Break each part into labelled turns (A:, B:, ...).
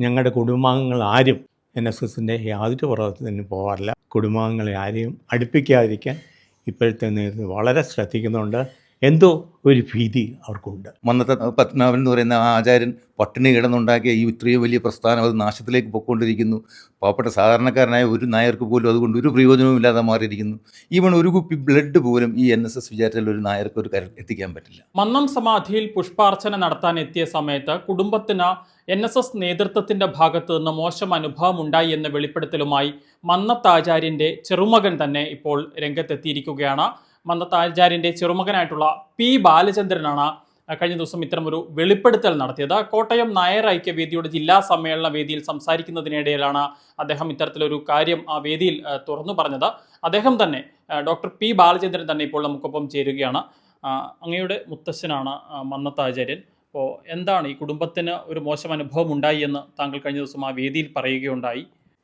A: ഞങ്ങളുടെ കുടുംബാംഗങ്ങൾ ആരും എൻ എസ് എസിന്റെ യാതൊരു പ്രവർത്തനത്തിനും പോകാറില്ല കുടുംബാംഗങ്ങളെ ആരെയും അടുപ്പിക്കാതിരിക്കാൻ ഇപ്പോഴത്തെ നേതൃത്വം വളരെ ശ്രദ്ധിക്കുന്നുണ്ട്. എന്തോ ഒരു ഭീതി അവർക്കുണ്ട്.
B: മന്നത്തെ പത്മനാഭൻ എന്ന് പറയുന്ന ആ ആചാര്യൻ പട്ടിണി കിടന്നുണ്ടാക്കിയ ഈ ഇത്രയും വലിയ പ്രസ്ഥാനം അത് നാശത്തിലേക്ക് പൊയ്ക്കൊണ്ടിരിക്കുന്നു. പാവപ്പെട്ട സാധാരണക്കാരനായ ഒരു നായർക്ക് പോലും അതുകൊണ്ട് ഒരു പ്രയോജനവും ഇല്ലാതെ മാറിയിരിക്കുന്നു. ഈവൺ ഒരു കുപ്പി ബ്ലഡ് പോലും ഈ എൻ എസ് എസ് വിചാരിച്ചാൽ ഒരു നായർക്ക് ഒരു കര എത്തിക്കാൻ പറ്റില്ല.
C: മന്നം സമാധിയിൽ പുഷ്പാർച്ചന നടത്താൻ എത്തിയ സമയത്ത് കുടുംബത്തിന് എൻ എസ് എസ് നേതൃത്വത്തിന്റെ ഭാഗത്തു നിന്ന് മോശം അനുഭവം ഉണ്ടായി എന്ന വെളിപ്പെടുത്തലുമായി മന്നത്താചാര്യന്റെ ചെറുമകൻ തന്നെ ഇപ്പോൾ രംഗത്തെത്തിയിരിക്കുകയാണ്. മന്നത്താചാര്യന്റെ ചെറുമകനായിട്ടുള്ള പി ബാലചന്ദ്രനാണ് കഴിഞ്ഞ ദിവസം ഇത്തരമൊരു വെളിപ്പെടുത്തൽ നടത്തിയത്. കോട്ടയം നായർ ഐക്യവേദിയുടെ ജില്ലാ സമ്മേളന വേദിയിൽ സംസാരിക്കുന്നതിനിടയിലാണ് അദ്ദേഹം ഇത്തരത്തിലൊരു കാര്യം ആ വേദിയിൽ തുറന്നു പറഞ്ഞത്. അദ്ദേഹം തന്നെ ഡോക്ടർ പി ബാലചന്ദ്രൻ തന്നെ ഇപ്പോൾ നമുക്കൊപ്പം ചേരുകയാണ്. അങ്ങയുടെ മുത്തശ്ശനാണ് മന്നത്താചാര്യൻ അപ്പോൾ എന്താണ് ഈ കുടുംബത്തിന് ഒരു മോശം അനുഭവം ഉണ്ടായി എന്ന് താങ്കൾ കഴിഞ്ഞ ദിവസം ആ വേദിയിൽ പറയുകയുണ്ടായി?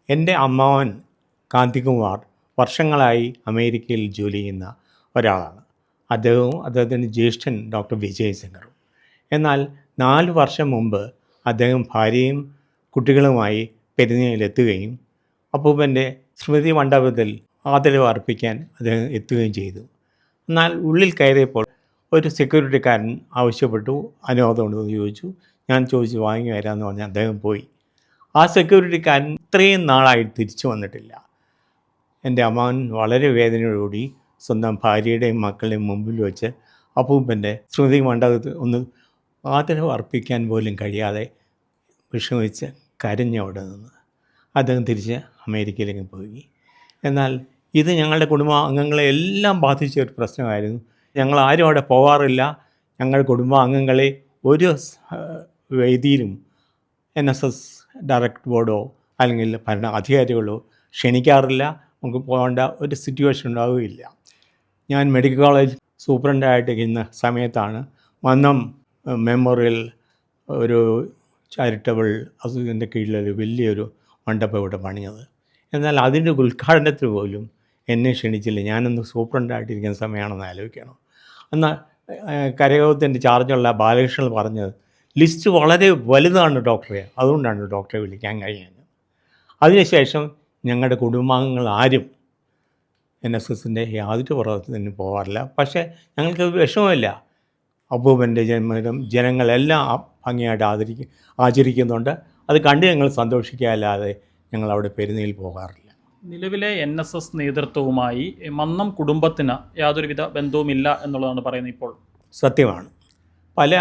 A: എന്റെ അമ്മാവൻ കാന്തികുമാർ വർഷങ്ങളായി അമേരിക്കയിൽ ജോലി ചെയ്യുന്ന ഒരാളാണ്. അദ്ദേഹവും അദ്ദേഹത്തിന്റെ ജ്യേഷ്ഠൻ ഡോക്ടർ വിജയ് സിംഗറും. എന്നാൽ നാല് വർഷം മുമ്പ് അദ്ദേഹം ഭാര്യയും കുട്ടികളുമായി പെരുന്നയിലെത്തുകയും അപ്പൂപ്പന്റെ സ്മൃതി മണ്ഡപത്തിൽ ആദരവ് അർപ്പിക്കാൻ അദ്ദേഹം എത്തുകയും ചെയ്തു. എന്നാൽ ഉള്ളിൽ കയറിയപ്പോൾ ഒരു സെക്യൂരിറ്റിക്കാരൻ ആവശ്യപ്പെട്ടു അനോദം എന്ന് ചോദിച്ചു. ഞാൻ ചോദിച്ചു വാങ്ങി വരാമെന്ന് പറഞ്ഞ് അദ്ദേഹം പോയി. ആ സെക്യൂരിറ്റിക്കാരൻ ഇത്രയും നാളായി തിരിച്ചു വന്നിട്ടില്ല. എന്റെ അമ്മാവൻ വളരെ വേദനയോടുകൂടി സ്വന്തം ഭാര്യയുടെയും മക്കളുടെയും മുമ്പിൽ വെച്ച് അപ്പൂപ്പന്റെ ശ്രുതി മണ്ഡപത്തിൽ ഒന്ന് ആദരവ് അർപ്പിക്കാൻ പോലും കഴിയാതെ വിഷമിച്ച് കരഞ്ഞ അവിടെ നിന്ന് അദ്ദേഹം തിരിച്ച് അമേരിക്കയിലേക്ക് പോയി. എന്നാൽ ഇത് ഞങ്ങളുടെ കുടുംബാംഗങ്ങളെ എല്ലാം ബാധിച്ച ഒരു പ്രശ്നമായിരുന്നു. ഞങ്ങൾ ആരും അവിടെ പോവാറില്ല. ഞങ്ങളുടെ കുടുംബാംഗങ്ങളെ ഒരു വേദിയിലും എൻ എസ് എസ് ഡയറക്ട് ബോർഡോ അല്ലെങ്കിൽ ഭരണ അധികാരികളോ ക്ഷണിക്കാറില്ല. നമുക്ക് പോകേണ്ട ഒരു സിറ്റുവേഷൻ ഉണ്ടാവുകയില്ല. ഞാൻ മെഡിക്കൽ കോളേജ് സൂപ്രണ്ടായിട്ട് ഇരിക്കുന്ന സമയത്താണ് മന്നം മെമ്മോറിയൽ ഒരു ചാരിറ്റബിൾ അസോസിയേഷന്റെ കീഴിലൊരു വലിയൊരു മണ്ഡപം ഇവിടെ പണിഞ്ഞത്. എന്നാൽ അതിന്റെ ഉദ്ഘാടനത്തിന് പോലും എന്നെ ക്ഷണിച്ചില്ല. ഞാനൊന്ന് സൂപ്രണ്ടായിട്ടിരിക്കുന്ന സമയമാണെന്ന് ആലോചിക്കണം. എന്നാൽ കരയോഗത്തിന്റെ ചാർജുള്ള ബാലകൃഷ്ണൻ പറഞ്ഞത് ലിസ്റ്റ് വളരെ വലുതാണ് ഡോക്ടറെ അതുകൊണ്ടാണ് ഡോക്ടറെ വിളിക്കാൻ കഴിയുന്നത് അതിനുശേഷം ഞങ്ങളുടെ കുടുംബാംഗങ്ങൾ ആരും എൻ എസ് എസിന്റെ യാതൊരു പ്രവർത്തനത്തിനും പോകാറില്ല. പക്ഷേ ഞങ്ങൾക്ക് വിഷമമില്ല അബൂബന്റെ ജന്മദിനം ജനങ്ങളെല്ലാം ഭംഗിയായിട്ട് ആദരിക്കും ആചരിക്കുന്നുണ്ട്. അത് കണ്ട് ഞങ്ങൾ സന്തോഷിക്കുക അല്ലാതെ ഞങ്ങൾ അവിടെ പെരുന്നയിൽ പോകാറില്ല.
C: നിലവിലെ എൻ എസ് എസ് നേതൃത്വവുമായി മന്നം കുടുംബത്തിന് യാതൊരുവിധ ബന്ധവുമില്ല എന്നുള്ളതാണ് പറയുന്നത് ഇപ്പോൾ.
A: സത്യമാണ്. പല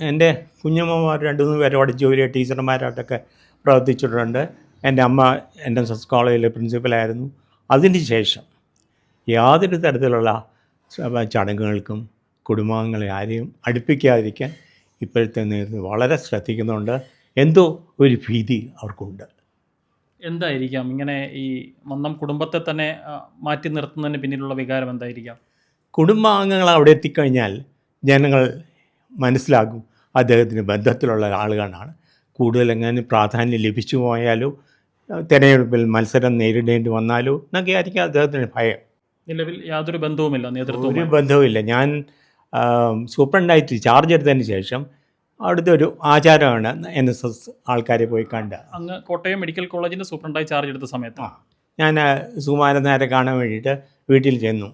A: എന്റെ കുഞ്ഞമ്മമാർ രണ്ട് മൂന്ന് പേരോട് ജോലി ടീച്ചർമാരായിട്ടൊക്കെ പ്രവർത്തിച്ചിട്ടുണ്ട്. എന്റെ അമ്മ എൻ എസ് എസ് കോളേജിലെ പ്രിൻസിപ്പലായിരുന്നു. അതിന് ശേഷം യാതൊരു തരത്തിലുള്ള ചടങ്ങുകൾക്കും കുടുംബാംഗങ്ങളെ ആരെയും അടുപ്പിക്കാതിരിക്കാൻ ഇപ്പോഴത്തെ നേതൃത്വം വളരെ ശ്രദ്ധിക്കുന്നുണ്ട്. എന്തോ ഒരു ഭീതി അവർക്കുണ്ട്.
C: എന്തായിരിക്കാം? ഇങ്ങനെ ഈ മന്നം കുടുംബത്തെ തന്നെ മാറ്റി നിർത്തുന്നതിന് പിന്നിലുള്ള വികാരം എന്തായിരിക്കാം?
A: കുടുംബാംഗങ്ങൾ അവിടെ എത്തിക്കഴിഞ്ഞാൽ ജനങ്ങൾ മനസ്സിലാകും അദ്ദേഹത്തിന് ബന്ധത്തിലുള്ള ആളുകളാണ്. കൂടുതൽ എങ്ങനെ പ്രാധാന്യം ലഭിച്ചു പോയാലോ തിരഞ്ഞെടുപ്പിൽ മത്സരം നേരിടേണ്ടി വന്നാലോ എന്നൊക്കെ ആയിരിക്കും അദ്ദേഹത്തിന് ഭയം.
C: നിലവിൽ യാതൊരു ബന്ധവുമില്ല നേതൃത്വം ഒരു
A: ബന്ധവുമില്ല. ഞാൻ സൂപ്രണ്ടായിട്ട് ചാർജ് എടുത്തതിന് ശേഷം അവിടുത്തെ ഒരു ആചാരമാണ് എൻ എസ് എസ് ആൾക്കാരെ പോയി കണ്ട്.
C: അങ്ങ് കോട്ടയം മെഡിക്കൽ കോളേജിന്റെ സൂപ്രണ്ടായി ചാർജ് എടുത്ത സമയത്ത്.
A: ഞാൻ സുകുമാരൻ നായരെ കാണാൻ വേണ്ടിയിട്ട് വീട്ടിൽ ചെന്നു.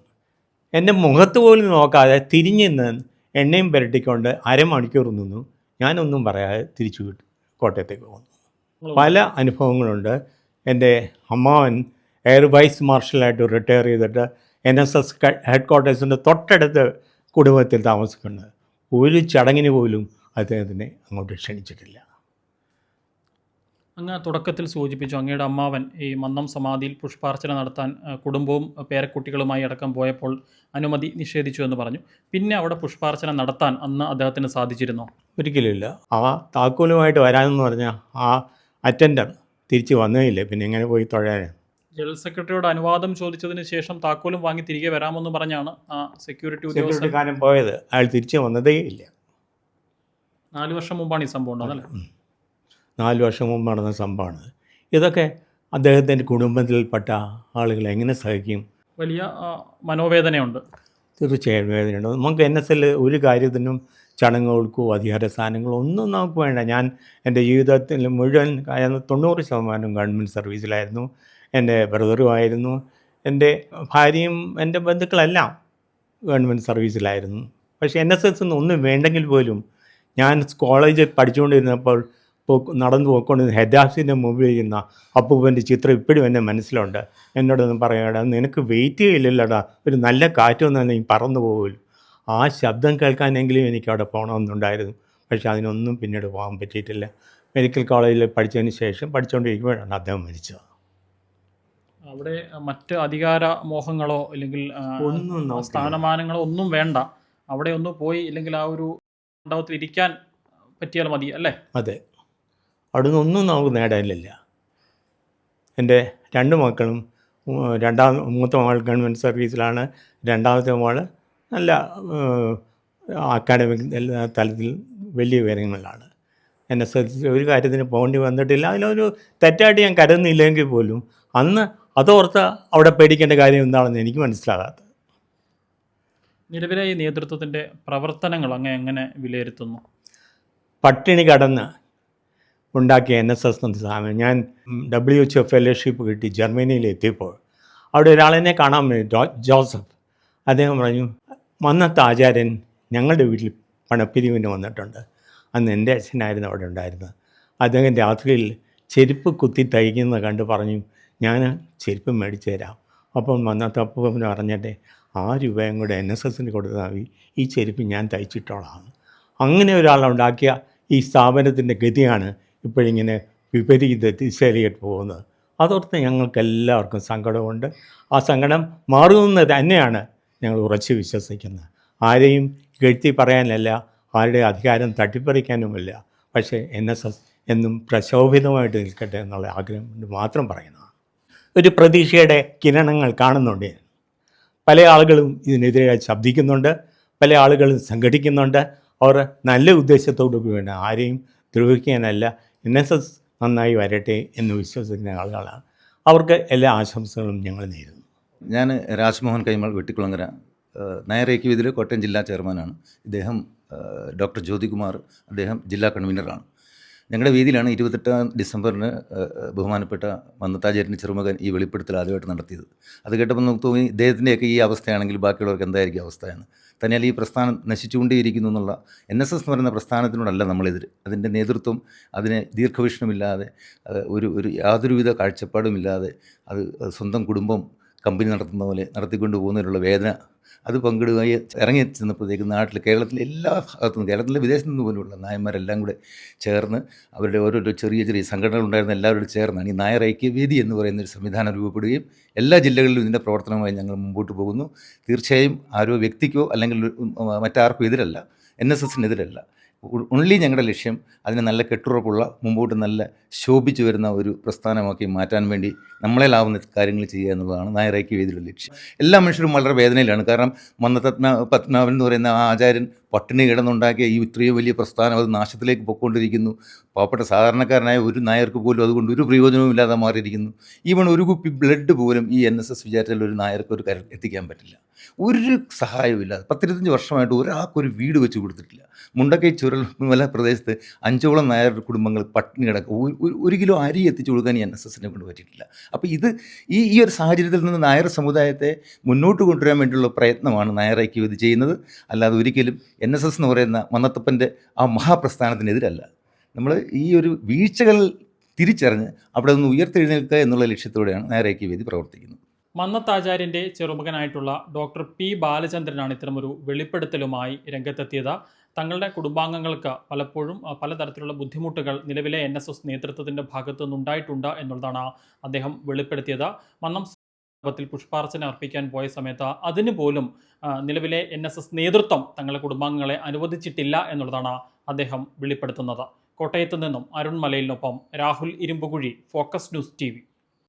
A: എന്റെ മുഖത്ത് പോലും നോക്കാതെ തിരിഞ്ഞ് നിന്ന് എണ്ണയും പുരട്ടിക്കൊണ്ട് അരമണിക്കൂർ നിന്നു. ഞാനൊന്നും പറയാതെ തിരിച്ചു വിട്ടു കോട്ടയത്തേക്ക് പോന്നു. പല അനുഭവങ്ങളുണ്ട്. എന്റെ അമ്മാവൻ എയർ വൈസ് മാർഷലായിട്ട് റിട്ടയർ ചെയ്തിട്ട് എൻ എസ് എസ് ഹെഡ് ക്വാർട്ടേഴ്സിന്റെ തൊട്ടടുത്ത് കുടുംബത്തിൽ താമസിക്കുന്നത്. ഒരു ചടങ്ങിന് പോലും അദ്ദേഹത്തിനെ അങ്ങോട്ട് ക്ഷണിച്ചിട്ടില്ല.
C: അങ്ങ് തുടക്കത്തിൽ സൂചിപ്പിച്ചു അങ്ങയുടെ അമ്മാവൻ ഈ മന്നം സമാധിയിൽ പുഷ്പാർച്ചന നടത്താൻ കുടുംബവും പേരക്കുട്ടികളുമായി അടക്കം പോയപ്പോൾ അനുമതി നിഷേധിച്ചു എന്ന് പറഞ്ഞു. പിന്നെ അവിടെ പുഷ്പാർച്ചന നടത്താൻ അന്ന് അദ്ദേഹത്തിന് സാധിച്ചിരുന്നോ?
A: ഒരിക്കലുമില്ല. ആ താക്കോലുമായിട്ട് വരാമെന്ന് പറഞ്ഞാൽ ആ അറ്റൻഡർ തിരിച്ച് വന്നേയില്ല. പിന്നെ എങ്ങനെ പോയി തൊഴാൻ
C: ജനറൽ സെക്രട്ടറിയോട് അനുവാദം ചോദിച്ചതിന് ശേഷം താക്കോലും വാങ്ങി തിരികെ വരാമെന്ന് പറഞ്ഞാണ് ആ സെക്യൂരിറ്റി ഉദ്യോഗസ്ഥൻ.
A: പോയത്. അയാൾ തിരിച്ചു വന്നതേ ഇല്ല.
C: നാല് വർഷം മുമ്പാണ് ഈ സംഭവം ഉണ്ടാകുന്നത് അല്ലേ?
A: നാല് വർഷം മുമ്പ് നടന്ന സംഭവമാണ് ഇതൊക്കെ അദ്ദേഹത്തിന്റെ കുടുംബത്തിൽപ്പെട്ട ആളുകൾ എങ്ങനെ സഹിക്കും?
C: വലിയ മനോവേദനയുണ്ട്.
A: തീർച്ചയായും വേദനയുണ്ട്. നമുക്ക് എൻ എസ് എൽ ഒരു കാര്യത്തിനും ചടങ്ങുകൾക്കോ അധികാര സ്ഥാനങ്ങളോ ഒന്നും നമുക്ക് വേണ്ട. ഞാൻ എന്റെ ജീവിതത്തിൽ മുഴുവൻ തൊണ്ണൂറ് ശതമാനം ഗവൺമെന്റ് സർവീസിലായിരുന്നു. എന്റെ ബ്രദറുമായിരുന്നു. എന്റെ ഭാര്യയും എന്റെ ബന്ധുക്കളെല്ലാം ഗവൺമെന്റ് സർവീസിലായിരുന്നു. പക്ഷേ എൻ എസ് എസ് ഒന്നും വേണ്ടെങ്കിൽ പോലും ഞാൻ കോളേജിൽ പഠിച്ചുകൊണ്ടിരുന്നപ്പോൾ നടന്നു പോയിക്കൊണ്ടിരുന്ന ഹെദാസിന്റെ മുമ്പിൽ ഇരുന്ന അപ്പൂപ്പന്റെ ചിത്രം ഇപ്പോഴും എന്റെ മനസ്സിലുണ്ട്. എന്നോടൊന്നും പറയാടാ നിനക്ക് വെയിറ്റ് ചെയ്യില്ലല്ലോടാ ഒരു നല്ല കാറ്റ് വന്നാൽ നീ പറന്നു പോകുമല്ലോ ആ ശബ്ദം കേൾക്കാനെങ്കിലും എനിക്ക് അവിടെ പോകണമെന്നുണ്ടായിരുന്നു. പക്ഷെ അതിനൊന്നും പിന്നീട് പോകാൻ പറ്റിയിട്ടില്ല. മെഡിക്കൽ കോളേജിൽ പഠിച്ചതിന് ശേഷം പഠിച്ചുകൊണ്ടിരിക്കുമ്പോഴാണ് അദ്ദേഹം മരിച്ചത്.
C: അവിടെ മറ്റ് അധികാര മോഹങ്ങളോ അല്ലെങ്കിൽ
A: ഒന്നും.
C: സ്ഥാനമാനങ്ങളോ ഒന്നും വേണ്ട. അവിടെ ഒന്ന് പോയി ഇല്ലെങ്കിൽ ആ ഒരു മണ്ഡപത്തിൽ ഇരിക്കാൻ പറ്റിയാൽ മതി അല്ലേ?
A: അതെ. അവിടെ നിന്നൊന്നും നമുക്ക് നേടാനില്ല എന്റെ രണ്ട് മക്കളും രണ്ടാം മൂത്ത മകൾ ഗവൺമെന്റ് സർവീസിലാണ് രണ്ടാമത്തെ മകൾ നല്ല അക്കാഡമിക് തലത്തിൽ വലിയ ഉയരങ്ങളിലാണ്. എന്നെ എസ് ഒരു കാര്യത്തിന് പോകേണ്ടി വന്നിട്ടില്ല. അതിലൊരു തെറ്റായിട്ട് ഞാൻ കരുതുന്നില്ലെങ്കിൽ പോലും അന്ന് അതോർത്ത് അവിടെ പേടിക്കേണ്ട കാര്യം എന്താണെന്ന് എനിക്ക് മനസ്സിലാകാത്തത്.
C: നിലവിലെ ഈ നേതൃത്വത്തിന്റെ പ്രവർത്തനങ്ങൾ അങ്ങ് എങ്ങനെ വിലയിരുത്തുന്നു?
A: പട്ടിണി കടന്ന് ഉണ്ടാക്കിയ എൻ എസ് എസ് എന്ന സ്ഥാപനം ഞാൻ ഡബ്ല്യു എച്ച് എഫ് ഫെലോഷിപ്പ് കിട്ടി ജർമ്മനിയിൽ എത്തിയപ്പോൾ. അവിടെ ഒരാളെന്നെ കാണാൻ ജോസഫ് അദ്ദേഹം പറഞ്ഞു വന്നത്തെ ആചാര്യൻ ഞങ്ങളുടെ വീട്ടിൽ പണപ്പിരിവിന് വന്നിട്ടുണ്ട്. അന്ന് എന്റെ അച്ഛനായിരുന്നു അവിടെ ഉണ്ടായിരുന്നത്. അദ്ദേഹം രാത്രിയിൽ ചെരുപ്പ് കുത്തി തയ്ക്കുന്നത് കണ്ട് പറഞ്ഞു ഞാൻ ചെരുപ്പ് മേടിച്ചു തരാം. അപ്പം വന്ന അപ്പൂപ്പന് പറഞ്ഞിട്ട് ആ രൂപയും കൂടെ എൻ എസ് എസിന് കൊടുത്താൽ ഈ ചെരുപ്പ് ഞാൻ തയ്ച്ചിട്ടോളാം. അങ്ങനെ ഒരാളുണ്ടാക്കിയ ഈ സ്ഥാപനത്തിന്റെ ഗതിയാണ് ഇപ്പോഴിങ്ങനെ വിപരീത ദിശയിലേക്ക് പോകുന്നത്. അതോർത്ത് ഞങ്ങൾക്കെല്ലാവർക്കും സങ്കടമുണ്ട്. ആ സങ്കടം മാറുന്നത് തന്നെയാണ് ഞങ്ങൾ ഉറച്ച് വിശ്വസിക്കുന്നത്. ആരെയും കെഴുത്തി പറയാനല്ല ആരുടെ അധികാരം തട്ടിപ്പറിക്കാനുമില്ല. പക്ഷേ എൻ എസ് എസ് എന്നും പ്രശോഭിതമായിട്ട് നിൽക്കട്ടെ എന്നുള്ള ആഗ്രഹം കൊണ്ട് മാത്രം പറയുന്നതാണ് ഒരു പ്രതീക്ഷയുടെ കിരണങ്ങൾ കാണുന്നുണ്ട്. പല ആളുകളും ഇതിനെതിരെ ശബ്ദിക്കുന്നുണ്ട്. പല ആളുകളും സംഘടിക്കുന്നുണ്ട്. അവർ നല്ല ഉദ്ദേശത്തോടു കൂടി വേണം ആരെയും ദ്രോഹിക്കാനല്ല എൻ എസ് എസ് നന്നായി വരട്ടെ എന്ന് വിശ്വസിക്കുന്ന ആളുകളാണ്. അവർക്ക് എല്ലാ ആശംസകളും ഞങ്ങൾ നേരുന്നു.
B: ഞാൻ രാജ്മോഹൻ കൈമൾ വെട്ടിക്കുളങ്ങര നയറേക്ക് ഐക്യവേദിയിലെ കോട്ടയം ജില്ലാ ചെയർമാനാണ്. ഇദ്ദേഹം ഡോക്ടർ ജ്യോതികുമാർ അദ്ദേഹം ജില്ലാ കൺവീനറാണ്. ഞങ്ങളുടെ വീതിയിലാണ് ഇരുപത്തെട്ടാം ഡിസംബറിന് ബഹുമാനപ്പെട്ട മന്നത്താചാര്യന്റെ ചെറുമകൻ ഈ വെളിപ്പെടുത്തൽ ആദ്യമായിട്ട് നടത്തിയത്. അത് കേട്ടപ്പോൾ നമുക്ക് തോന്നി ഇദ്ദേഹത്തിന്റെയൊക്കെ ഈ അവസ്ഥയാണെങ്കിൽ ബാക്കിയുള്ളവർക്ക് എന്തായിരിക്കും അവസ്ഥയെന്ന് തന്നെയല്ല ഈ പ്രസ്ഥാനം നശിച്ചുകൊണ്ടേയിരിക്കുന്നു എന്നുള്ള എൻ എസ് എസ് എന്ന് പറയുന്ന പ്രസ്ഥാനത്തിനോടല്ല നമ്മളെതിർ അതിന്റെ നേതൃത്വം അതിനെ ദീർഘവീക്ഷണമില്ലാതെ ഒരു ഒരു യാതൊരുവിധ കാഴ്ചപ്പാടുമില്ലാതെ അത് സ്വന്തം കുടുംബം കമ്പനി നടത്തുന്ന പോലെ നടത്തിക്കൊണ്ട് പോകുന്നതിനുള്ള വേദന അത് പങ്കിടുകയായി ഇറങ്ങി ചെന്നപ്പോഴത്തേക്ക് നാട്ടിൽ കേരളത്തിലെ എല്ലാ ഭാഗത്തുനിന്നും കേരളത്തിലെ വിദേശത്തു നിന്ന് പോലുമുള്ള നായന്മാരെല്ലാം കൂടെ ചേർന്ന് അവരുടെ ഓരോരോ ചെറിയ ചെറിയ സംഘടനകൾ ഉണ്ടായിരുന്ന എല്ലാവരോടും ചേർന്നാണ് ഈ നായർ എന്ന് പറയുന്ന ഒരു സംവിധാനം രൂപപ്പെടുകയും എല്ലാ ജില്ലകളിലും ഇതിന്റെ പ്രവർത്തനമായി ഞങ്ങൾ മുമ്പോട്ട് പോകുന്നു. തീർച്ചയായും ആരോ വ്യക്തിക്കോ അല്ലെങ്കിൽ മറ്റാർക്കും എതിരല്ല എൻ എസ് എസിനെതിരല്ല. ഉള്ളി ഞങ്ങളുടെ ലക്ഷ്യം. അതിനെ നല്ല കെട്ടുറപ്പുള്ള മുമ്പോട്ട് നല്ല ശോഭിച്ചു വരുന്ന ഒരു പ്രസ്ഥാനമാക്കി മാറ്റാൻ വേണ്ടി നമ്മളേലാവുന്ന കാര്യങ്ങൾ ചെയ്യുക എന്നുള്ളതാണ് നായറേക്ക് വേദിയുടെ ലക്ഷ്യം. എല്ലാ മനുഷ്യരും വളരെ വേദനയിലാണ്. കാരണം മന്നപത്മ പത്മനാഭൻ എന്ന് പറയുന്ന ആ ആചാര്യൻ പട്ടിണി കിടന്നുണ്ടാക്കിയ ഈ ഇത്രയും വലിയ പ്രസ്ഥാനം അത് നാശത്തിലേക്ക് പൊയ്ക്കൊണ്ടിരിക്കുന്നു. പാവപ്പെട്ട സാധാരണക്കാരനായ ഒരു നായർക്ക് പോലും അതുകൊണ്ട് ഒരു പ്രയോജനവും ഇല്ലാതെ മാറിയിരിക്കുന്നു. ഈവൺ ഒരു കുപ്പി ബ്ലഡ് പോലും ഈ എൻ എസ് എസ് വിചാരിച്ചാൽ ഒരു നായർക്ക് ഒരു കര എത്തിക്കാൻ പറ്റില്ല. ഒരു സഹായമില്ലാതെ പത്തിരുപത്തഞ്ച് വർഷമായിട്ട് ഒരാൾക്കൊരു വീട് വെച്ച് കൊടുത്തിട്ടില്ല. മുണ്ടക്കൈ ചുരൽ ചുരൽമല പ്രദേശത്ത് അഞ്ചോളം നായർ കുടുംബങ്ങൾ പട്ടിണി കിടക്കും ഒരു കിലോ അരി എത്തിച്ചു കൊടുക്കാൻ ഈ എൻ എസ് എസിനെ കൊണ്ട് പറ്റിയിട്ടില്ല. അപ്പോൾ ഇത് ഈ ഈ ഒരു സാഹചര്യത്തിൽ നിന്ന് നായർ സമുദായത്തെ മുന്നോട്ട് കൊണ്ടുവരാൻ വേണ്ടിയുള്ള പ്രയത്നമാണ് നായർ ഐക്യവേദി ചെയ്യുന്നത്. അല്ലാതെ ഒരിക്കലും എൻ എസ് എസ് എന്ന് പറയുന്ന മന്നത്തപ്പന്റെ ആ മഹാപ്രസ്ഥാനത്തിനെതിരല്ല. നമ്മൾ ഈ ഒരു വീഴ്ചകൾ തിരിച്ചറിഞ്ഞ് അവിടെ നിന്ന് ഉയർത്തെഴുന്നേൽക്കുക എന്നുള്ള ലക്ഷ്യത്തോടെയാണ് നേരേക്ക് വേദി പ്രവർത്തിക്കുന്നത്.
C: മന്നത്താചാര്യന്റെ ചെറുമകനായിട്ടുള്ള ഡോക്ടർ പി ബാലചന്ദ്രനാണ് ഇത്തരമൊരു വെളിപ്പെടുത്തലുമായി രംഗത്തെത്തിയത്. തങ്ങളുടെ കുടുംബാംഗങ്ങൾക്ക് പലപ്പോഴും പലതരത്തിലുള്ള ബുദ്ധിമുട്ടുകൾ നിലവിലെ എൻ എസ് എസ് നേതൃത്വത്തിന്റെ ഭാഗത്തു നിന്നുണ്ടായിട്ടുണ്ട് എന്നുള്ളതാണ് അദ്ദേഹം വെളിപ്പെടുത്തിയത്. മന്നം ത്തിൽ പുഷ്പാർച്ചന അർപ്പിക്കാൻ പോയ സമയത്ത് അതിന് പോലും നിലവിലെ എൻ എസ് എസ് നേതൃത്വം തങ്ങളുടെ കുടുംബാംഗങ്ങളെ അനുവദിച്ചിട്ടില്ല എന്നുള്ളതാണ് അദ്ദേഹം വെളിപ്പെടുത്തുന്നത്. കോട്ടയത്ത് നിന്നും Arun മലയിലിനൊപ്പം Rahul Irumbukuzhi focus news T